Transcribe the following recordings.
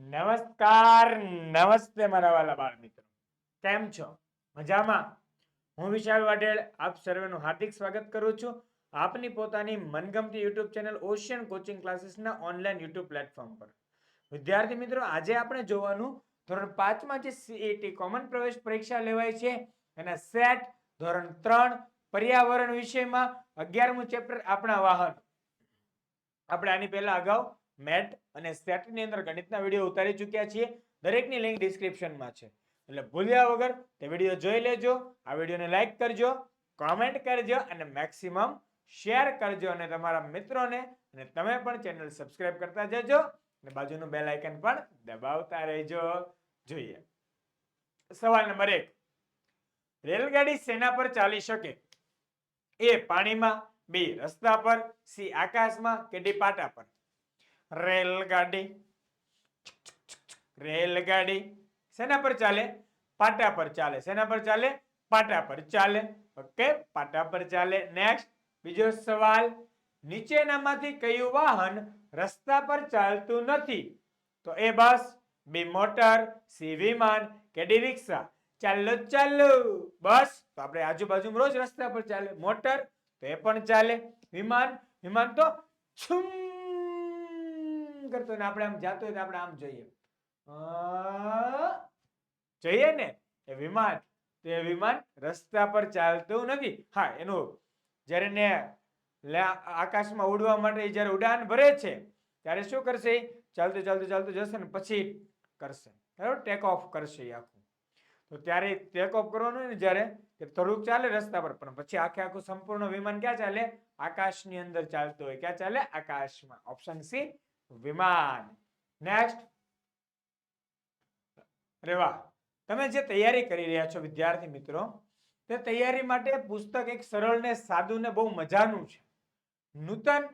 નમસ્કાર, નમસ્તે મારા વાલા બાળ મિત્રો કેમ છો? મજામાં? હું વિશાલ વાઢેર આપ સર્વેનું હાર્દિક સ્વાગત કરું છું. આપની પોતાની મનગમતી યુટ્યુબ ચેનલ ઓશિયન કોચિંગ ક્લાસીસના ઓનલાઈન યુટ્યુબ પ્લેટફોર્મ પર. વિદ્યાર્થી મિત્રો, આજે આપણે જોવાનું ધોરણ પાંચમાં જે સીઈટી કોમન પ્રવેશ પરીક્ષા લેવાય છે, એના સેટ ધોરણ ત્રણ પર્યાવરણ વિષયમાં અગિયારમું ચેપ્ટર આપણા વાહન. આપણે આની પહેલા અગાઉ મેટ અને સેટની અંદર ગણિતના વીડિયો ઉતારી ચૂક્યા છીએ. દરેકની લિંક ડિસ્ક્રિપ્શનમાં છે. એટલે ભૂલ્યા વગર તે વીડિયો જોઈ લેજો, આ વિડીયોને લાઈક કરજો કોમેન્ટ કરજો અને મેક્સિમમ શેર કરજો અને તમારા મિત્રોને અને તમે પણ ચેનલ સબસ્ક્રાઇબ કરતા જજો અને બાજુનું બેલ આઇકન પણ દબાવતા રહેજો. જોઈએ. સવાલ નંબર એક. રેલગાડી સેના પર ચાલી શકે? એ પાણીમાં, બી રસ્તા પર, સી આકાશમાં કે ડી પાટા પર? રેલગાડી. રેલગાડી. શેના પર ચાલે? પાટા પર ચાલે. શેના પર ચાલે? પાટા પર ચાલે. ઓકે, પાટા પર ચાલે. નેક્સ્ટ બીજો સવાલ. નીચેનામાંથી કયું વાહન રસ્તા પર ચાલતું નથી? તો એ બસ, બી મોટર, સી વિમાન, કે ડી રિક્ષા? ચાલો ચાલો. બસ, તો આપણે આજુબાજુમાં રોજ રસ્તા પર ચાલે. મોટર, તો એ પણ ચાલે. વિમાન વિમાન તો છુમ કરતો ને આપણે આમ જાતો હોય આપણે આમ જોઈએ. જોઈએ ને? એ વિમાન. તો વિમાન રસ્તા પર ચાલતું નથી. હા, એનું જ્યારે ને આકાશમાં ઉડવા માટે જ્યારે ઉડાન ભરે છે, ત્યારે શું કરશે? ચાલતું ચાલતું ચાલતું જશે ને પછી કરશે. બરાબર? ટેક ઓફ કરશે આખું. તો ત્યારે ટેક ઓફ કરવાનું ને જ્યારે થોડુંક ચાલે રસ્તા પર. પણ પછી આખે આખું સંપૂર્ણ વિમાન ક્યાં ચાલે? આકાશની અંદર ચાલતું હોય. ક્યાં ચાલે? આકાશમાં. ઓપ્શન સી વિમાન. નેક્સ્ટ વાહ. તમે જે તૈયારી કરી રહ્યા છો, વિદ્યાર્થી મિત્રો, તે તૈયારી માટે પુસ્તક એક સરળ ને સાદું ને બહુ મજાનું છે. નૂતન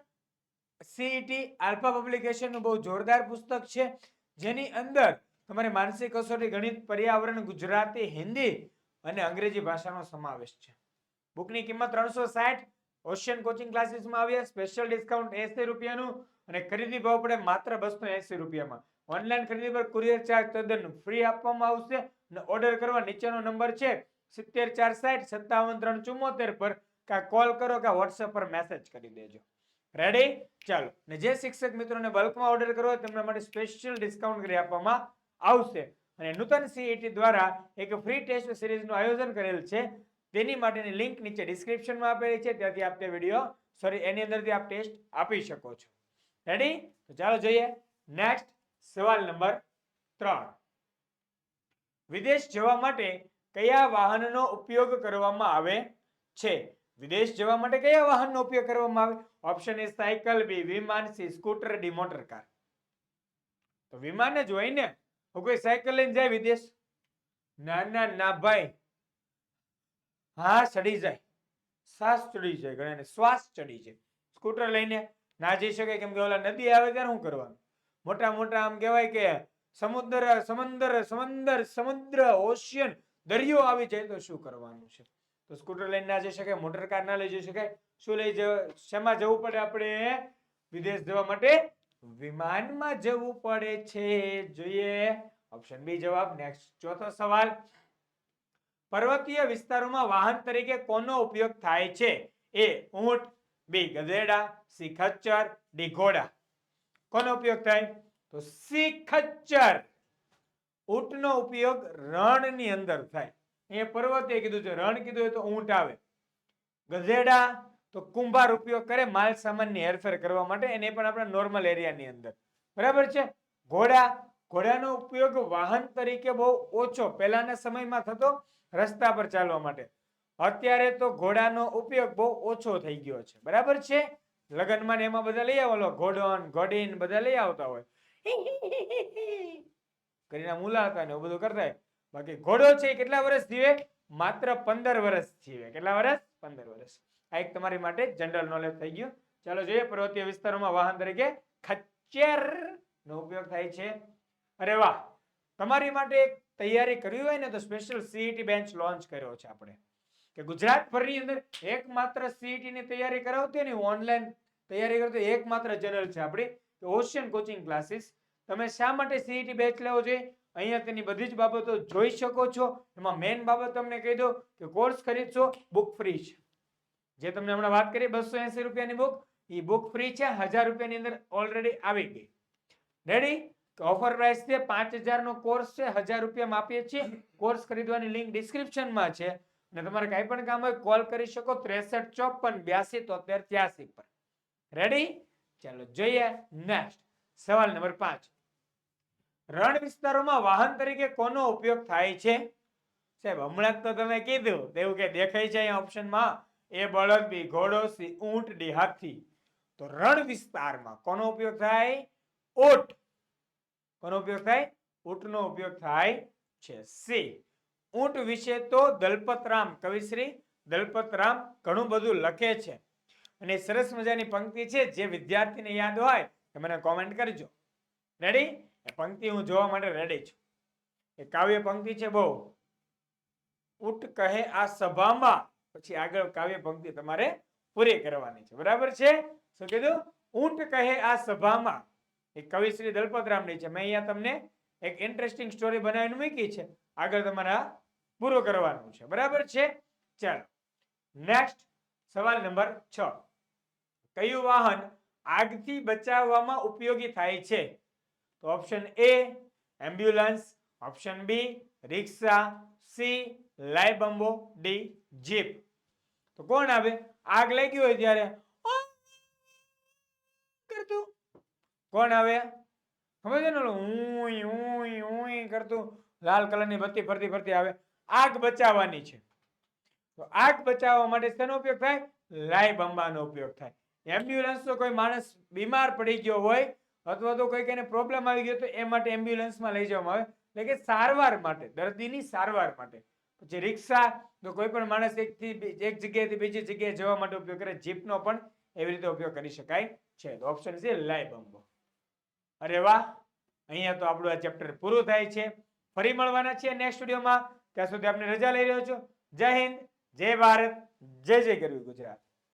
સીઈટી આલ્ફા પબ્લિકેશનનું બહુ જોરદાર પુસ્તક છે, જેની અંદર તમારે માનસિક કસોટી, ગણિત, પર્યાવરણ, ગુજરાતી, હિન્દી અને અંગ્રેજી ભાષાનો સમાવેશ છે. બુકની કિંમત ત્રણસો સાઠ ઓશિયન કોચિંગ ક્લાસીસમાં આવ્યા સ્પેશિયલ ડિસ્કાઉન્ટ એસી રૂપિયાનું અને ખરીદી ભાવ પડે માત્ર બસો એસી રૂપિયામાં. ઓનલાઈન ખરીદી પર કુરિયર ચાર્જ તદ્દન ફ્રી આપવામાં આવશે અને ઓર્ડર કરવા નીચેનો નંબર છે સિત્તેર ચાર સાઠ સત્તાવન ત્રણ ચુમ્મોતેર પર કા કોલ કરો કા વોટ્સએપ પર મેસેજ કરી દેજો. રેડી ચાલો. ને જે શિક્ષક મિત્રોને બલ્કમાં ઓર્ડર હોય તેમના માટે સ્પેશિયલ ડિસ્કાઉન્ટ કરી આપવામાં આવશે. અને નૂતન સીઈટી દ્વારા એક ફ્રી ટેસ્ટ સિરીઝનું આયોજન કરેલ છે. તેની માટેની લિંક નીચે ડિસ્ક્રિપ્શનમાં આપેલી છે. ત્યાંથી આપ તે વીડિયો સોરી એની અંદરથી આપ ટેસ્ટ આપી શકો છો. રેડી તો ચાલો જોઈએ. નેક્સ્ટ સવાલ નંબર ત્રણ. વિદેશ જવા માટે કયા વાહનનો ઉપયોગ કરવામાં આવે છે? વિદેશ જવા માટે કયા વાહનનો ઉપયોગ કરવામાં આવે? ઓપ્શન એ સાયકલ, બી વિમાન, C scooter, D motor car. તો વિમાન જ હોય ને કોઈ સાયકલ લઈને જાય વિદેશ? ના ના ના ભાઈ. હા ચડી જાય શ્વાસ ચડી જાય ઘણાને શ્વાસ ચડી જાય. સ્કૂટર લઈને ના જઈ શકે કેમ કે ઓલા નદી આવે ત્યારે શું કરવાનું? મોટા મોટા આમ કહેવાય કે સમુદ્ર, સમંદર સમંદર, સમુદ્ર, ઓશિયન દરિયો આવી જાય તો શું કરવાનું છે? તો સ્કૂટર લઈને ના જઈ શકાય, મોટર કાર ના લઈ જઈ શકાય, શું લઈ જવા, શેમાં જવું પડે આપણે? વિદેશ જવા માટે વિમાનમાં જવું પડે છે. જોઈએ ઓપ્શન બી જવાબ નેક્સ્ટ ચોથો સવાલ. પર્વતીય વિસ્તારોમાં વાહન તરીકે કોનો ઉપયોગ થાય છે? એ ઊંટ, બી ગધેડા, સી ખચ્ચર, ડી ઘોડા. કોનો ઉપયોગ થાય? તો સી ખચ્ચર. ઊંટનો ઉપયોગ રણની અંદર થાય. અહીંયા પર્વતીય કીધું છે, રણ કીધું હોય તો ઊંટ આવે. ગધેડા, તો કુંભાર ઉપયોગ કરે માલ સામાનની હેરફેર કરવા માટે, એને પણ આપણા નોર્મલ એરિયાની અંદર. બરાબર છે? ઘોડા, ઘોડાનો ઉપયોગ વાહન તરીકે બહુ ઓછો, પહેલાના સમયમાં થતો રસ્તા પર ચાલવા માટે. અત્યારે તો ઘોડાનો ઉપયોગ બહુ ઓછો થઈ ગયો છે. બરાબર છે? લગ્નમાં એમાં બધા લઈ આવો ઘોડોન, ઘોડીન બધા લઈ આવતા હોય. કરીને મુલાતા ને એવું બધું કરતા બાકી ઘોડો છે કેટલા વર્ષ જીવે માત્ર પંદર વર્ષ જીવે કેટલા વર્ષ? પંદર વર્ષ. આ એક તમારી માટે જનરલ નોલેજ થઈ ગયું. ચાલો જોઈએ પર્વતીય વિસ્તારોમાં વાહન તરીકે ખચ્ચર નો ઉપયોગ થાય છે. અરે વાહ! તમારી માટે એક તૈયારી કરવી હોય ને તો સ્પેશિયલ સીઈટી બેન્ચ લોન્ચ કર્યો છે આપણે. કે ગુજરાત ભરની અંદર એકમાત્ર સીઈટી ની તૈયારી કરાવતી હોય ને ઓનલાઈન તૈયારી કરતી એકમાત્ર ચેનલ છે આપણી. ઓશિયન કોચિંગ ક્લાસીસ તમે શા માટે સીઈટી બેચ લેવો જોઈએ? અહીંયા તેની બધી જ બાબતો જોઈ શકો છો. એમાં મેઇન બાબત તમને કહી દો કે કોર્સ ખરીદશો બુક ફ્રી છે. જે તમને હમણાં વાત કરી બસો એસી રૂપિયાની બુક એ બુક ફ્રી છે, હજાર રૂપિયાની અંદર ઓલરેડી આવી ગઈ. રેડી ઓફર પ્રાઇસ છે, પાંચ હજારનો કોર્સ છે, હજાર રૂપિયામાં આપીએ છીએ. કોર્સ ખરીદવાની લિંક ડિસ્ક્રિપ્શનમાં છે. અને તમારે કાંઈ પણ કામ હોય કોલ કરી શકો, ત્રેસઠ, ચોપન, બ્યાસી, તોતેર, ત્યાસી પર. રેડી ચાલો, જોઈએ નેક્સ્ટ સવાલ નંબર પાંચ. રણ વિસ્તારોમાં વાહન તરીકે કોનો ઉપયોગ થાય છે? સાહેબ, હમણાં તો તમે કીધું તેવું કે દેખાય છે અહીંયા ઓપ્શનમાં એ બળદ બી ઘોડો સી ઊંટ ડી હાથી તો રણ વિસ્તારમાં કોનો ઉપયોગ થાય? ઊંટ કોનો ઉપયોગ થાય? ઊંટનો ઉપયોગ થાય છે. સી. ઊંટ વિશે તો દલપતરામ કવિશ્રી દલપતરામ ઘણું બધું લખે છે. અને સરસ મજાની પંક્તિ છે જે વિદ્યાર્થીને યાદ હોય તો મને કોમેન્ટ કરજો. રેડી એ પંક્તિ હું જોવા માટે રેડી છું. એ કાવ્ય પંક્તિ છે બહુ. ઊંટ કહે આ સભામાં. પછી આગળ કાવ્ય પંક્તિ તમારે પૂરી કરવાની છે. બરાબર છે? શું કીધું? ઊંટ કહે આ સભામાં. એ કવિ શ્રી દલપતરામની છે. મેં અહીંયા તમને એક ઇન્ટરેસ્ટિંગ સ્ટોરી બનાવીને મૂકી છે. આગળ તમારે પૂરું કરવાનું છે. બરાબર છે? ચાલો. નેક્સ્ટ સવાલ નંબર છ. કયું વાહન આગથી બચાવવામાં ઉપયોગી થાય છે? તો option A ambulance option B rickshaw C લાઈ બમ્બો ડી જીપ તો કોણ આવે? આગ લાગી હોય ત્યારે "આ" કરતું કોણ આવે? ખબર છે ને ઊંઈ ઊંઈ ઉઈ કરતું લાલ કલરની બત્તી ફરતી ફરતી આવે. આગ બચાવવાની છે. તો આગ બચાવવા માટે શેનો ઉપયોગ થાય? લાઈ બંબાનો ઉપયોગ થાય. એમ્બ્યુલન્સ તો કોઈ માણસ બીમાર પડી ગયો હોય અથવા તો કોઈક એને પ્રોબ્લેમ આવી ગયો તો એ માટે એમ્બ્યુલન્સમાં લઈ જવામાં આવે. એટલે કે સારવાર માટે, દર્દીની સારવાર માટે. પછી રિક્ષા તો કોઈ પણ માણસ એકથી એક જગ્યાએથી બીજી જગ્યાએ જવા માટે ઉપયોગ કરે. જીપનો પણ એવી રીતે ઉપયોગ કરી શકાય છે. તો ઓપ્શન છે લાઈ બંબો. અરે વાહ. અહીંયા તો આપણું આ ચેપ્ટર પૂરું થાય છે. ફરી મળવાના છીએ નેક્સ્ટ વિડીયોમાં ત્યાં સુધી આપણે રજા લઈ રહ્યો છું. જય હિન્દ, જય ભારત, જય જય કરવી ગુજરાત.